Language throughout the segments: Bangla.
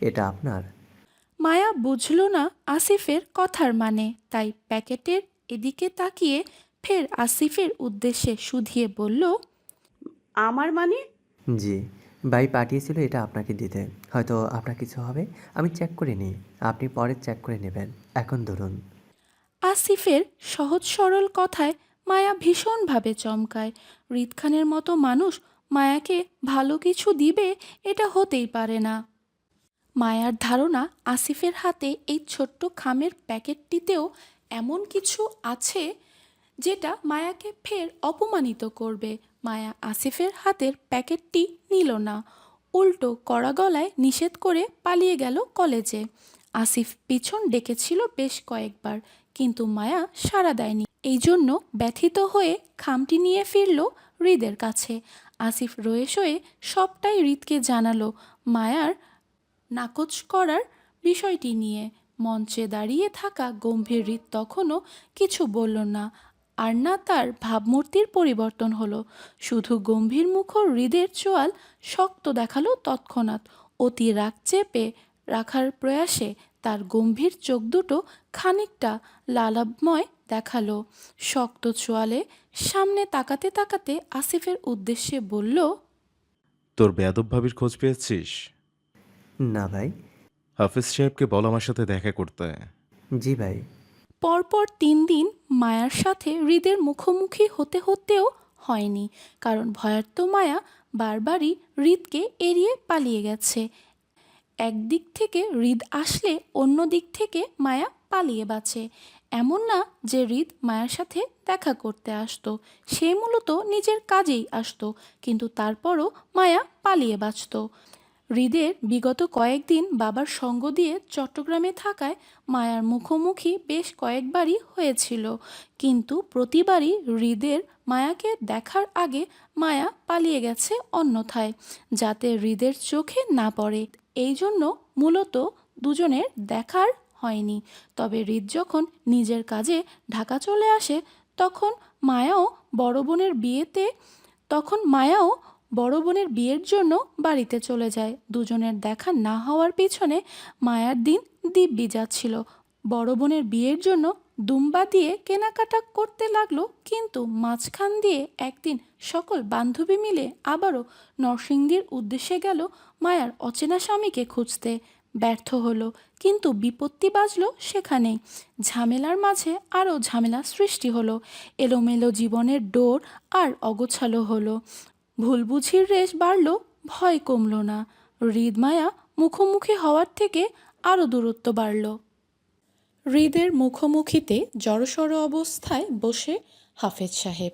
এটা আপনার। মায়া বুঝল না আসিফের কথার মানে তাই প্যাকেটের এদিকে তাকিয়ে ফের আসিফের উদ্দেশ্যে শুধিয়ে বলল আমার মানে? জি ভাই পাঠিয়েছিল এটা আপনাকে দিতে। হয়তো আপনার কিছু হবে আমি চেক করে নিই। আপনি পরে চেক করে নেবেন। এখন ধরুন। আসিফের সহজ সরল কথায় মায়া ভীষণভাবে চমকায়। রিদ খানের মতো মানুষ মায়াকে ভালো কিছু দিবে এটা হতেই পারে না। মায়ার ধারণা আসিফের হাতে এই ছোট্ট খামের প্যাকেটটিতেও এমন কিছু আছে যেটা মায়াকে ফের অপমানিত করবে। মায়া আসিফের হাতের প্যাকেটটি নিল না। উল্টো কড়া গলায় নিষেধ করে পালিয়ে গেল কলেজে। আসিফ পিছন ডেকেছিল বেশ কয়েকবার, কিন্তু মায়া সাড়া দেয়নি। এই জন্য ব্যথিত হয়ে খামটি নিয়ে ফিরল হৃদের কাছে। আসিফ রয়ে শয়ে সবটাই হৃদকে জানালো। মায়ার নাকচ করার বিষয়টি নিয়ে মঞ্চে দাঁড়িয়ে থাকা গম্ভীর হৃদ তখনও কিছু বলল না, আর না তার ভাবমূর্তির পরিবর্তন হলো। শুধু গম্ভীর মুখ হৃদের চোয়াল শক্ত দেখাল তৎক্ষণাৎ। অতি রাগ চেপে রাখার প্রয়াসে তার গম্ভীর চোখ দুটো খানিকটা লালাবময় দেখাল। শক্ত চোয়ালে সামনে তাকাতে তাকাতে আসিফের উদ্দেশ্যে বলল, তোর বেয়াদব ভাবির খোঁজ পেয়েছিস? না ভাই। হাফিজ সাহেবকে বল আমার সাথে দেখা করতে। জি ভাই। পরপর তিন দিন মায়ার সাথে হৃদের মুখোমুখি হতে হতেও হয়নি কারণ ভয়ার্ত মায়া বারবারই হৃদকে এড়িয়ে পালিয়ে গেছে। একদিক থেকে হৃদ আসলে অন্য দিক থেকে মায়া পালিয়ে বাঁচে। এমন না যে হৃদ মায়ার সাথে দেখা করতে আসতো সে মূলত নিজের কাজেই আসতো কিন্তু তারপরও মায়া পালিয়ে বাঁচত। হৃদের বিগত কয়েকদিন বাবার সঙ্গ দিয়ে চট্টগ্রামে থাকায় মায়ার মুখোমুখি বেশ কয়েকবারই হয়েছিল। কিন্তু প্রতিবারই হৃদের মায়াকে দেখার আগে মায়া পালিয়ে গেছে অন্যথায়, যাতে হৃদের চোখে না পড়ে। এই জন্য মূলত দুজনের দেখার হয়নি। তবে হৃদ যখন নিজের কাজে ঢাকা চলে আসে, তখন মায়াও বড় বোনের বিয়েতে, তখন মায়াও বড় বোনের বিয়ের জন্য বাড়িতে চলে যায়। দুজনের দেখা না হওয়ার পিছনে মায়ার দিন দিব্যি যাচ্ছিল। বড় বোনের বিয়ের জন্য দুম্বা দিয়ে কেনাকাটা করতে লাগল, কিন্তু মাঝখান দিয়ে একদিন সকল বান্ধবী মিলে আবারও নরসিংদীর উদ্দেশ্যে গেল মায়ার অচেনা স্বামীকে খুঁজতে। ব্যর্থ হলো, কিন্তু বিপত্তি বাজল সেখানেই। ঝামেলার মাঝে আরও ঝামেলা সৃষ্টি হলো। এলোমেলো জীবনের ডোর আর অগোছালো হলো। ভুল বুঝির রেশ বাড়ল, ভয় কমল না। হৃদমায়া মুখোমুখি হওয়ার থেকে আরও দূরত্ব বাড়ল। হৃদের মুখোমুখিতে জড়সড় অবস্থায় বসে হাফেজ সাহেব।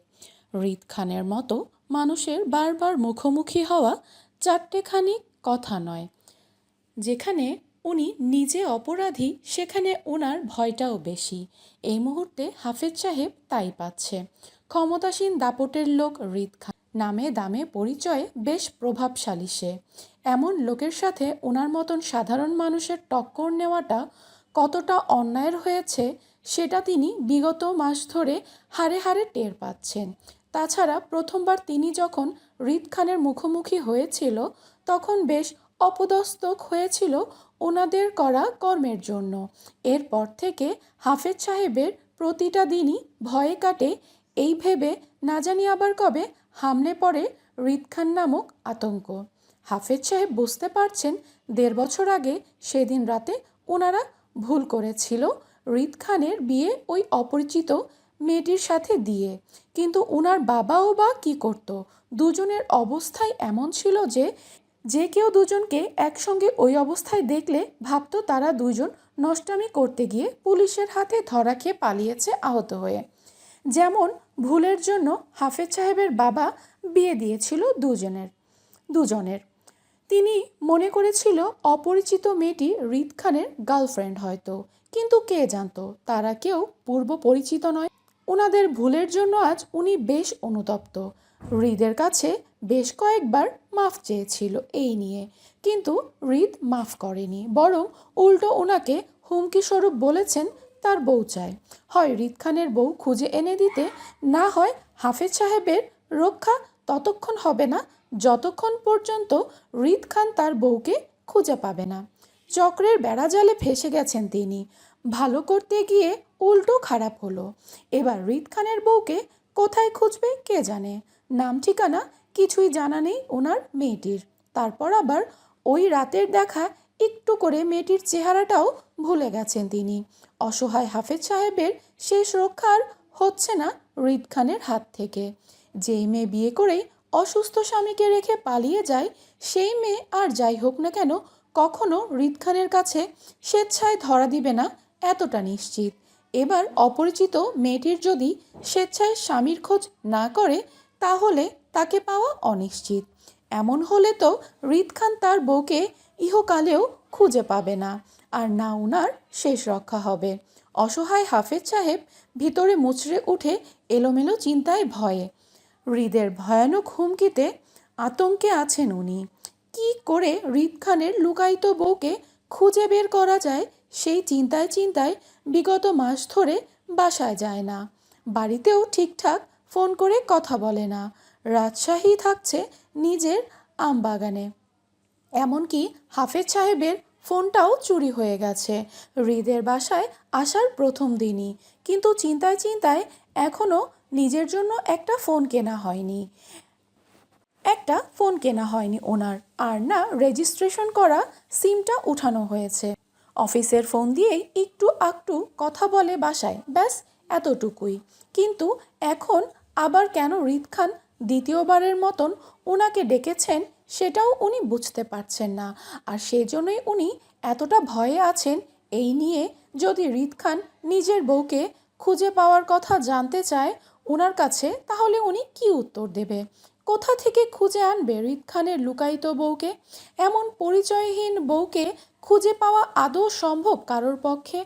হৃদ খানের মতো মানুষের বারবার মুখোমুখি হওয়া চারটেখানি কথা নয়। যেখানে উনি নিজে অপরাধী, সেখানে ওনার ভয়টাও বেশি। এই মুহূর্তে হাফেজ সাহেব তাই পাচ্ছে। ক্ষমতাসীন দাপটের লোক হৃদ খান নামে দামে পরিচয়ে বেশ প্রভাবশালী সে। এমন লোকের সাথে ওনার মতন সাধারণ মানুষের টক্কর নেওয়াটা কতটা অন্যায়ের হয়েছে, সেটা তিনি বিগত মাস ধরে হারে হারে টের পাচ্ছেন। তাছাড়া প্রথমবার তিনি যখন হৃদ খানের মুখোমুখি হয়েছিল, তখন বেশ অপদস্তক হয়েছিল ওনাদের করা কর্মের জন্য। এরপর থেকে হাফেজ সাহেবের প্রতিটা দিনই ভয়ে কাটে, এই ভেবে না জানি আবার কবে হামলে পড়ে হৃদ খান নামক আতঙ্ক। হাফেজ সাহেব বুঝতে পারছেন দেড় বছর আগে সেদিন রাতে ওনারা ভুল করেছিল হৃদ খানের বিয়ে ওই অপরিচিত মেয়েটির সাথে দিয়ে। কিন্তু ওনার বাবাও বা কি করত? দুজনের অবস্থাই এমন ছিল যে যে কেউ দুজনকে একসঙ্গে ওই অবস্থায় দেখলে ভাবতো তারা দুজন নষ্টামি করতে গিয়ে পুলিশের হাতে ধরা খেয়ে পালিয়েছে আহত হয়ে। যেমন ভুলের জন্য হাফেজ সাহেবের বাবা বিয়ে দিয়েছিল দুজনের দুজনের। তিনি মনে করেছিল অপরিচিত মেয়েটি হৃদ খানের গার্লফ্রেন্ড হয়তো, কিন্তু কে জানত? তারা কেউ পূর্ব পরিচিত নয়। ওনাদের ভুলের জন্য আজ উনি বেশ অনুতপ্ত। হৃদের কাছে বেশ কয়েকবার মাফ চেয়েছিল এই নিয়ে, কিন্তু হৃদ মাফ করেনি, বরং উল্টো ওনাকে হুমকি স্বরূপ বলেছেন তার বউ চায়। হয় হৃদ খানের বউ খুঁজে এনে দিতে, না হয় হাফেজ সাহেবের রক্ষা ততক্ষণ হবে না, যতক্ষণ পর্যন্ত হৃদ খান তার বউকে খুঁজে পাবে না। চক্রের বেড়াজালে ফেসে গেছেন তিনি। ভালো করতে গিয়ে উল্টো খারাপ হলো। এবার রিদ খানের বউকে কোথায় খুঁজবে কে জানে? নাম ঠিকানা কিছুই জানা নেই ওনার মেয়েটির। তারপর আবার ওই রাতের দেখা একটু করে মেয়েটির চেহারাটাও ভুলে গেছেন তিনি। অসহায় হাফেজ সাহেবের শেষ রক্ষার হচ্ছে না রিদ খানের হাত থেকে। যেই মেয়ে বিয়ে করেই অসুস্থ স্বামীকে রেখে পালিয়ে যায়, সেই মেয়ে আর যাই হোক না কেন কখনো রিদ খানের কাছে স্বেচ্ছায় ধরা দিবে না এতটা নিশ্চিত। এবার অপরিচিত মেয়েটির যদি স্বেচ্ছায় স্বামীর খোঁজ না করে, তাহলে তাকে পাওয়া অনিশ্চিত। এমন হলে তো রিদ খান তার বউকে ইহকালেও খুঁজে পাবে না। আর না উনার শেষ রক্ষা হবে। অসহায় হাফেজ সাহেব ভিতরে মুচড়ে উঠে এলোমেলো চিন্তায় ভয়ে। হৃদের ভয়ানক হুমকিতে আতঙ্কে আছেন উনি। কি করে হৃদ খানের লুকায়িত বউকে খুঁজে বের করা যায় সেই চিন্তায় চিন্তায় বিগত মাস ধরে বাসায় যায় না। বাড়িতেও ঠিকঠাক ফোন করে কথা বলে না। রাজশাহী থাকছে নিজের আমবাগানে। এমনকি হাফেজ সাহেবের ফোনটাও চুরি হয়ে গেছে। হৃদের বাসায় আসার প্রথম দিনই। কিন্তু চিন্তায় চিন্তায় এখনও নিজের জন্য একটা ফোন কেনা হয়নি। একটা ফোন কেনা হয়নি ওনার। আর না, রেজিস্ট্রেশন করা সিমটা উঠানো হয়েছে। অফিসের ফোন দিয়েই একটু আকটু কথা বলে বাসায়। ব্যাস, এতটুকুই। কিন্তু এখন আবার কেন রিদ খান দ্বিতীয়বারের মতন ওনাকে ডেকেছেন সেটাও উনি বুঝতে পারছেন না। আর সেজন্যই উনি এতটা ভয়ে আছেন, এই নিয়ে যদি রিদ খান নিজের বউকে খুঁজে পাওয়ার কথা জানতে চায় ওনার কাছে, তাহলে উনি কি উত্তর দেবে? কোথা থেকে খুঁজে আনবে রিদ খানের লুকায়িত বউকে? এমন পরিচয়হীন বউকে খুঁজে পাওয়া আদৌ সম্ভব কারোর পক্ষে?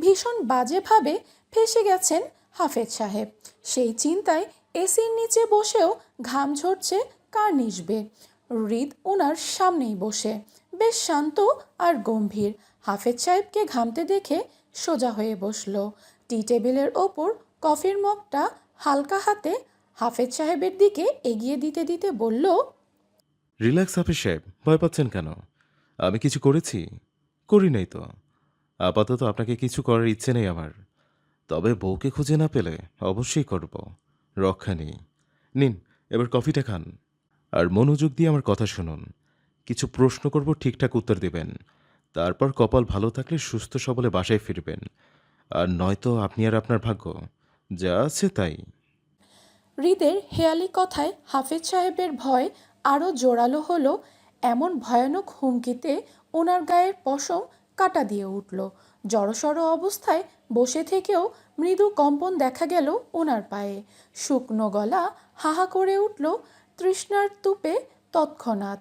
ভীষণ বাজেভাবে ফেসে গেছেন হাফেজ সাহেব। সেই চিন্তায় এসির নিচে বসেও ঘাম ঝরছে কার নিসবে হৃদ ওনার সামনেই বসে। বেশ শান্ত আর গম্ভীর। হাফেজ সাহেবকে ঘামতে দেখে সোজা হয়ে বসল। টি টেবিলের ওপর কফির মগটা হালকা হাতে হাফেজ সাহেবের দিকে এগিয়ে দিতে দিতে বলল, রিল্যাক্স হাফিজ সাহেব, ভয় পাচ্ছেন কেন? আমি কিছু করেছি? করি নাই তো। আপাতত আপনাকে কিছু করার ইচ্ছে নেই আমার। তবে বউকে খুঁজে না পেলে অবশ্যই করব। রক্ষা নেই। নিন, এবার কফিটা খান। আর মনোযোগ দিয়ে আমার কথা শুনুন। কিছু প্রশ্ন করব, ঠিকঠাক উত্তর দেবেন। তারপর কপাল ভালো থাকলে সুস্থ সবলে বাসায় ফিরবেন। আর নয়তো আপনি আর আপনার ভাগ্য। যা আছে তাই। হৃদের হেয়ালি কথায় হাফেজ সাহেবের ভয় আরও জোরালো হলো, এমন ভয়ানক হুমকিতে ওনার গায়ের পশম কাটা দিয়ে উঠল। জড়সড় অবস্থায় বসে থেকেও মৃদু কম্পন দেখা গেল ওনার পায়ে। শুকনো গলা হাহা করে উঠল তৃষ্ণার তুপে তৎক্ষণাৎ।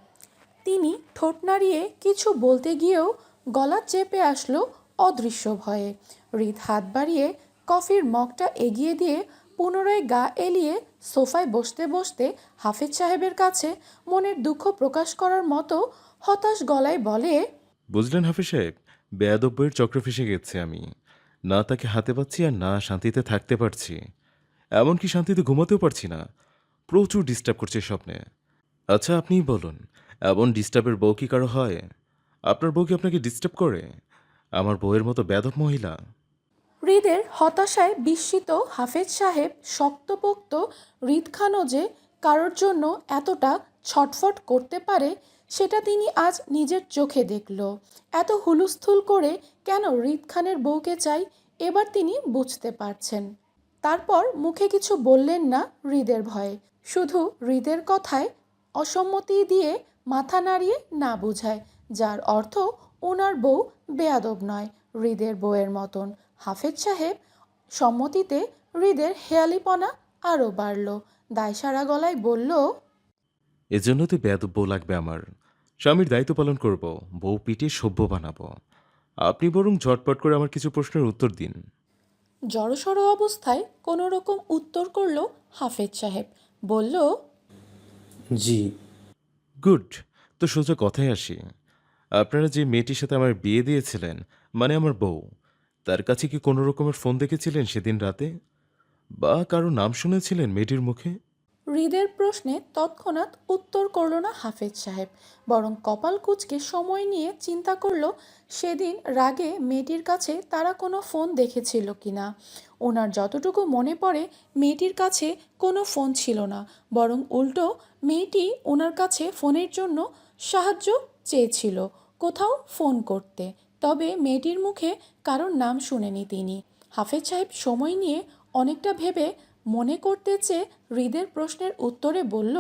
তিনি ঠোঁট নাড়িয়ে কিছু বলতে গিয়েও গলা চেপে আসলো অদৃশ্য ভয়ে। হৃদ হাত বাড়িয়ে কফির মগটা এগিয়ে দিয়ে পুনরায় গা এলিয়ে সোফায় বসতে বসতে হাফিজ সাহেবের কাছে মনের দুঃখ প্রকাশ করার মতো হতাশ গলায় বলে, বুঝলেন হাফিজ সাহেব বেয়াদব বইয়ের চক্র ফেসে গেছে আমি। না তাকে হাতে পাচ্ছি আর না শান্তিতে থাকতে পারছি। এমনকি শান্তিতে ঘুমাতেও পারছি না। প্রচুর ডিস্টার্ব করছে স্বপ্নে। আচ্ছা আপনিই বলুন, এমন ডিস্টার্বের বউ কি কারও হয়? আপনার বউ কি আপনাকে ডিস্টার্ব করে? আমার বউয়ের মতো বেদব মহিলা। হৃদের হতাশায় বিস্মিত হাফেজ সাহেব শক্তপোক্ত হৃদ খানও যে কারোর জন্য এতটা ছটফট করতে পারে, সেটা তিনি আজ নিজের চোখে দেখল। এত হুলুস্থুল করে কেন হৃদ খানের বউকে চাই, এবার তিনি বুঝতে পারছেন। তারপর মুখে কিছু বললেন না হৃদের ভয়ে। শুধু হৃদের কথায় অসম্মতি দিয়ে মাথা নাড়িয়ে না বোঝায়, যার অর্থ ওনার বউ বেয়াদব নয়, হৃদের বউয়ের মতন। হাফেজ সাহেব সম্মতিতে হৃদের হেয়ালিপনা আরও বাড়ল। দায়সারা গলায় বলল, এজন্য তো বেয়াদব বউ লাগবে আমার। স্বামীর দায়িত্ব পালন করব, বউ পিটিয়ে সভ্য বানাবো। আপনি বরং ঝটপট করে আমার কিছু প্রশ্নের উত্তর দিন। জড়সড় অবস্থায় কোনো রকম উত্তর করল হাফেজ সাহেব। বলল জি। গুড তো সোজা কথায় আসি। আপনারা যে মেয়েটির সাথে আমার বিয়ে দিয়েছিলেন মানে আমার বউ তার কাছে কি কোনো রকমের ফোন দেখেছিলেন সেদিন রাতে? বা কারও নাম শুনেছিলেন মেয়েটির মুখে? হৃদের প্রশ্নে তৎক্ষণাৎ উত্তর করল না হাফেজ সাহেব, বরং কপাল কুচকে সময় নিয়ে চিন্তা করল, সেদিন রাগে মেয়েটির কাছে তারা কোনো ফোন দেখেছিল কিনা ওনার যতটুকু মনে পড়ে, মেয়েটির কাছে কোনো ফোন ছিল না, বরং উল্টো মেয়েটি ওনার কাছে ফোনের জন্য সাহায্য চেয়েছিল, কোথাও ফোন করতে। তবে মেয়েটির মুখে কারোর নাম শুনেনি তিনি। হাফেজ সাহেব সময় নিয়ে অনেকটা ভেবে মনে করতেছে হৃদের প্রশ্নের উত্তরে বলল